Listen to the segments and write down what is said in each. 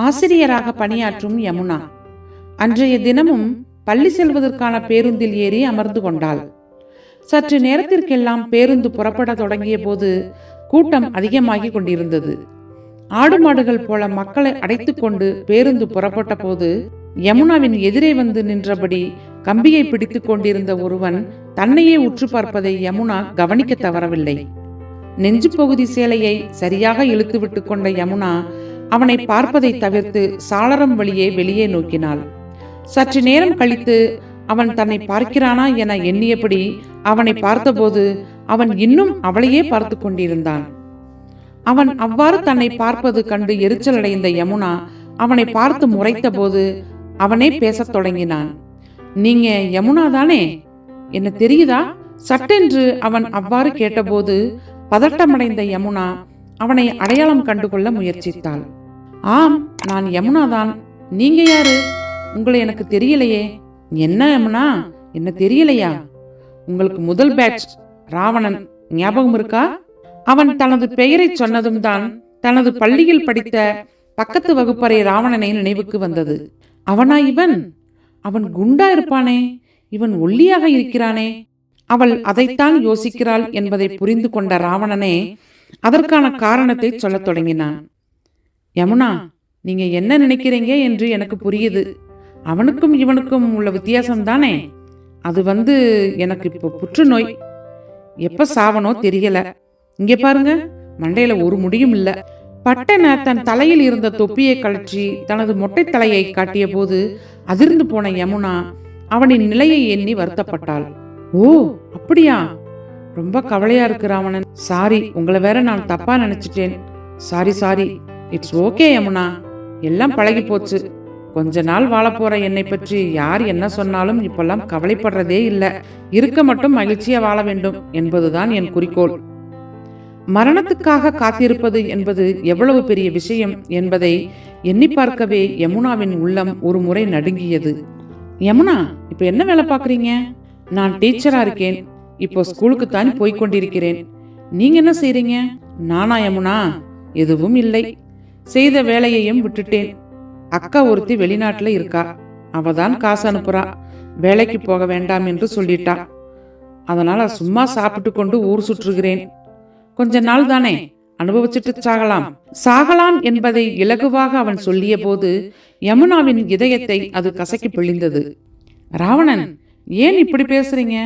ஆசிரியராக பணியாற்றும் யமுனா. அன்றைய தினமும் பள்ளி செல்வதற்கான பேருந்தில் ஏறி அமர்ந்து கொண்டாள். சற்று நேரத்திற்கெல்லாம் பேருந்து புறப்பட தொடங்கிய போது கூட்டம் அதிகமாகி கொண்டிருந்தது. ஆடு மாடுகள் போல மக்களை அடைத்துக் கொண்டு பேருந்து புறப்பட்ட போது யமுனாவின் எதிரே வந்து நின்றபடி கம்பியை பிடித்துக் கொண்டிருந்த ஒருவன் தன்னையே உற்று பார்ப்பதை யமுனா கவனிக்க தவறவில்லை. நெஞ்சு பகுதி சேலையை சரியாக இழுத்து விட்டு கொண்ட யமுனா அவனை பார்ப்பதை தவிர்த்து சாளரம் வழியே வெளியே நோக்கினாள். சற்று நேரம் கழித்து அவன் தன்னை பார்க்கிறானா என எண்ணியபடி அவனை பார்த்தபோது அவன் இன்னும் அவளையே பார்த்து கொண்டிருந்தான். அவன் அவ்வாறு தன்னை பார்ப்பது கண்டு எரிச்சலடைந்த யமுனா அவனை பார்த்து முறைத்த போது அவனே பேசத் தொடங்கினான். நீங்க யமுனா தானே? என்ன தெரியுதா? சட்டென்று அவன் அவ்வாறு கேட்டபோது பதட்டமடைந்த யமுனா அவனை அடையாளம் கண்டுகொள்ள முயற்சித்தாள். ஆம் நான் யமுனா தான். நீங்க யாரு? உங்களை எனக்கு தெரியலையே. என்ன யமுனா? என்ன தெரியலையா? உங்களுக்கு முதல் பேட்ச் ராவணன் ஞாபகம் இருக்கா? அவன் தனது பெயரை சொன்னதும் தான் தனது பள்ளியில் படித்த பக்கத்து வகுப்பறை ராவணனை நினைவுக்கு வந்தது. அவனா இவன்? அவன் குண்டா இருப்பானே. இவன் ஒல்லியாக இருக்கிறானே. அவள் அதைத்தான் யோசிக்கிறாள் என்பதை புரிந்து கொண்ட ராவணனே அதற்கான காரணத்தை சொல்லத் தொடங்கினான். யமுனா நீங்க என்ன நினைக்கிறீங்க என்று எனக்கு புரியுது. அவனுக்கும் இவனுக்கும் உள்ள வித்தியாசம் தானே அது வந்து எனக்கு இப்போ புற்றுநோய். எப்ப சாவனோ தெரியல. இங்க பாருங்க மண்டையில ஒரு முடியும் இல்ல. பட்டன தன் தலையில் இருந்த தொப்பியை கழற்றி தனது மொட்டை தலையை காட்டிய போது அதிர்ந்து போன யமுனா அவனின் நிலையை எண்ணி வருத்தப்பட்டாள். ஓ அப்படியா? ரொம்ப கவலையா இருக்கு ராவணன் சாரி உங்களை வேற நான் தப்பா நினைச்சிட்டேன். Sorry sorry. It's okay Yamuna எல்லாம் பழகி போச்சு. கொஞ்ச நாள் வாழப்போற என்னை பற்றி யார் என்ன சொன்னாலும் இப்பெல்லாம் கவலைப்படுறதே இல்லை. இருக்க மட்டும் மகிழ்ச்சியா வாழ வேண்டும் என்பதுதான் என் குறிக்கோள். மரணத்துக்காக காத்திருப்பது என்பது எவ்வளவு பெரிய விஷயம் என்பதை எண்ணி பார்க்கவே யமுனாவின் உள்ளம் ஒரு முறை நடுங்கியது. யமுனா இப்போ என்ன வேலை பார்க்குறீங்க? நான் டீச்சரா இருக்கேன். இப்போ ஸ்கூலுக்கு தான் போய் கொண்டிருக்கிறேன். நீங்க என்ன செய்றீங்க? நானா யமுனா? எதுவும் இல்லை. செய்த வேலையையும் விட்டுட்டேன். அக்கா ஒருத்தி வெளிநாட்டுல இருக்கா. அவ தான் காசு அனுப்புறா. வேலைக்கு போக வேண்டாம் என்று சொல்லிட்டா. அதனால சும்மா சாப்பிட்டு கொண்டு ஊர் சுற்றுகிறேன். கொஞ்ச நாள் தானே அனுபவிச்சுட்டு சாகலாம். சாகலாம் என்பதை இலகுவாக அவன் சொல்லிய போது யமுனாவின் இதயத்தை அது கசக்கி பிழிந்தது. ராவணன் ஏன் இப்படி பேசுறீங்க?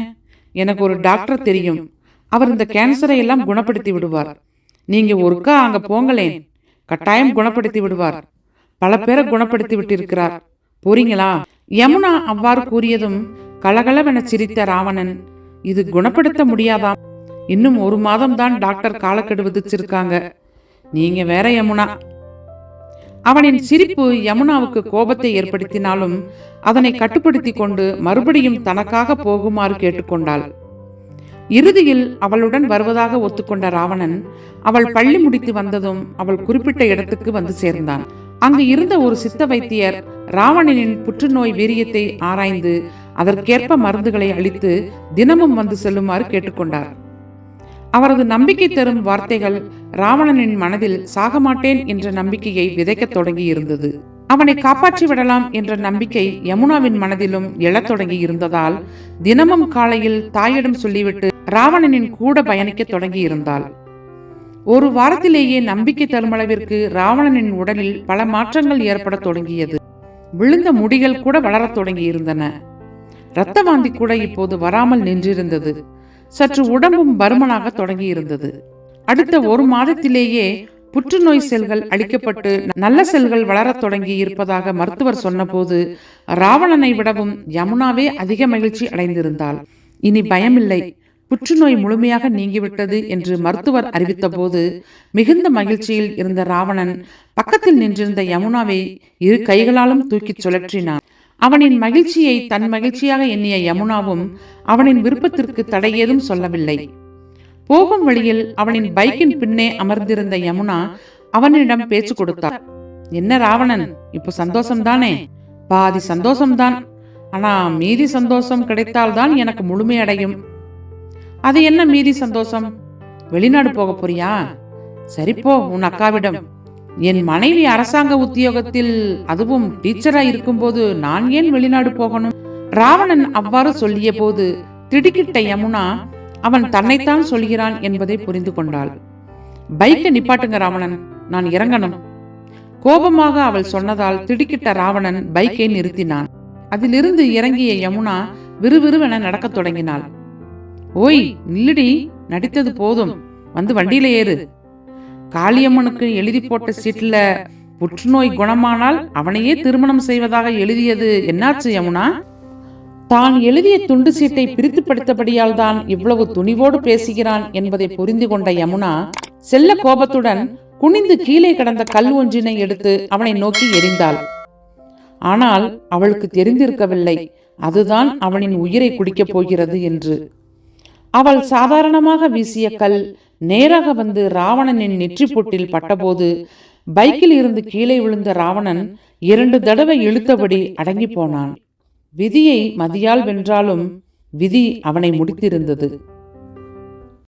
எனக்கு ஒரு டாக்டர் தெரியும். அவர் இந்த கேன்சரை எல்லாம் குணப்படுத்தி விடுவார். நீங்க ஒருக்கா அங்க போங்களேன். கட்டாயம் குணப்படுத்தி விடுவார். பல பேரை குணப்படுத்தி விட்டிருக்கிறார். போறீங்களா யமுனா அவ்வாறு கூறியதும் கலகலவென சிரித்த ராவணன் இது குணப்படுத்த முடியாதாம் இன்னும் ஒரு மாதம் தான் டாக்டர் காலக்கெடு விதிச்சிருக்காங்க. நீங்க வேற யமுனா. அவனின் சிரிப்பு யமுனாவுக்கு கோபத்தை ஏற்படுத்தினாலும் அதனை கட்டுப்படுத்தி கொண்டு மறுபடியும் தனக்காக போகுமாறு கேட்டுக்கொண்டாள். இறுதியில் அவளுடன் வருவதாக ஒத்துக்கொண்ட ராவணன் அவள் பள்ளி முடித்து வந்ததும் அவள் குறிப்பிட்ட இடத்துக்கு வந்து சேர்ந்தான். அங்கு இருந்த ஒரு சித்த வைத்தியர் ராவணனின் புற்றுநோய் வீரியத்தை ஆராய்ந்து அதற்கேற்ப மருந்துகளை அளித்து தினமும் வந்து செல்லுமாறு கேட்டுக்கொண்டார். அவரது நம்பிக்கை தரும் வார்த்தைகள் ராவணனின் மனதில் சாகமாட்டேன் என்ற நம்பிக்கையை விதைக்கத் தொடங்கி இருந்தது அவனை காப்பாற்றி விடலாம் என்ற நம்பிக்கை யமுனாவின் மனதிலும் எழத் தொடங்கி இருந்ததால் தினமும் காலையில் தாயிடம் சொல்லிவிட்டு ராவணனின் கூட பயணிக்கத் தொடங்கி இருந்தாள் ஒரு வாரத்திலேயே நம்பிக்கை தருமளவிற்கு ராவணனின் உடலில் பல மாற்றங்கள் ஏற்படத் தொடங்கியது. விழுந்த முடிகள் கூட வளரத் தொடங்கி இருந்தன இரத்த வாந்தி கூட இப்போது வராமல் நின்றிருந்தது. சற்று உடம்பும் பருமனாக தொடங்கி இருந்தது அடுத்த ஒரு மாதத்திலேயே புற்றுநோய் செல்கள் அழிக்கப்பட்டு நல்ல செல்கள் வளரத் தொடங்கி இருப்பதாக மருத்துவர் சொன்னபோது ராவணனை விடவும் யமுனாவே அதிக மகிழ்ச்சி அடைந்திருந்தாள். இனி பயமில்லை. புற்றுநோய் முழுமையாக நீங்கிவிட்டது என்று மருத்துவர் அறிவித்தபோது மிகுந்த மகிழ்ச்சியில் இருந்த ராவணன் பக்கத்தில் நின்றிருந்த யமுனாவை இரு கைகளாலும் தூக்கிச் சுழற்றினான். அவனின் மகிழ்ச்சியை தன் மகிழ்ச்சியாக எண்ணிய யமுனாவும் அவனின் விருப்பத்திற்கு தடை ஏதும் சொல்லவில்லை. போகும் வழியில் அவனின் பைக்கின் பின்னே அமர்ந்திருந்த யமுனா அவனிடம் பேச்சு கொடுத்தார் என்ன ராவணன் இப்போ சந்தோஷம்தானே? பாதி சந்தோஷம்தான். ஆனா மீதி சந்தோஷம் கிடைத்தால்தான் எனக்கு முழுமையடையும் அது என்ன மீதி சந்தோஷம்? வெளிநாடு போக போறியா? சரிப்போ உன் அக்காவிடம். என் மனைவி அரசாங்க உத்தியோகத்தில் அதுவும் டீச்சரா இருக்கும்போது நான் ஏன் வெளிநாடு போகணும்? ராவணன் அவ்வாறு சொல்லிய போது திடுக்கிட்ட யமுனா அவன் தன்னைத்தான் சொல்கிறான் என்பதை புரிந்து கொண்டாள். பைக்கை நிப்பாட்டுங்க ராவணன் நான் இறங்கணும். கோபமாக அவள் சொன்னதால் திடுக்கிட்ட ராவணன் பைக்கை நிறுத்தினான். அதிலிருந்து இறங்கிய யமுனா விறுவிறுவென நடக்கத் தொடங்கினாள். ஓய் நில்லுடி. நடித்தது போதும். வந்து வண்டியில ஏறு. காளியம்மனுக்கு எழுதி போட்ட சீட்ல புற்றுநோய் குணமானால் அவனையே திருமணம் செய்வதாக எழுதியது. என்னாச்சு யமுனா? தான் எழுதிய துண்டு சீட்டை பிரித்து படித்தபடியால் தான் இவ்வளவு துணிவோடு பேசுகிறான் என்பதை புரிந்து கொண்ட யமுனா செல்ல கோபத்துடன் குனிந்து கீழே கிடந்த கல் ஒன்றினை எடுத்து அவனை நோக்கி எறிந்தாள். ஆனால் அவளுக்கு தெரிந்திருக்கவில்லை. அதுதான் அவனின் உயிரை குடிக்கப் போகிறது என்று. அவள் சாதாரணமாக வீசிய கல் நேராக வந்து ராவணனின் நெற்றி பொட்டில் பட்டபோது பைக்கில் இருந்து கீழே விழுந்த ராவணன் இரண்டு தடவை இழுத்தபடி அடங்கி போனான். விதியை மதியால் வென்றாலும் விதி அவனை முடித்திருந்தது.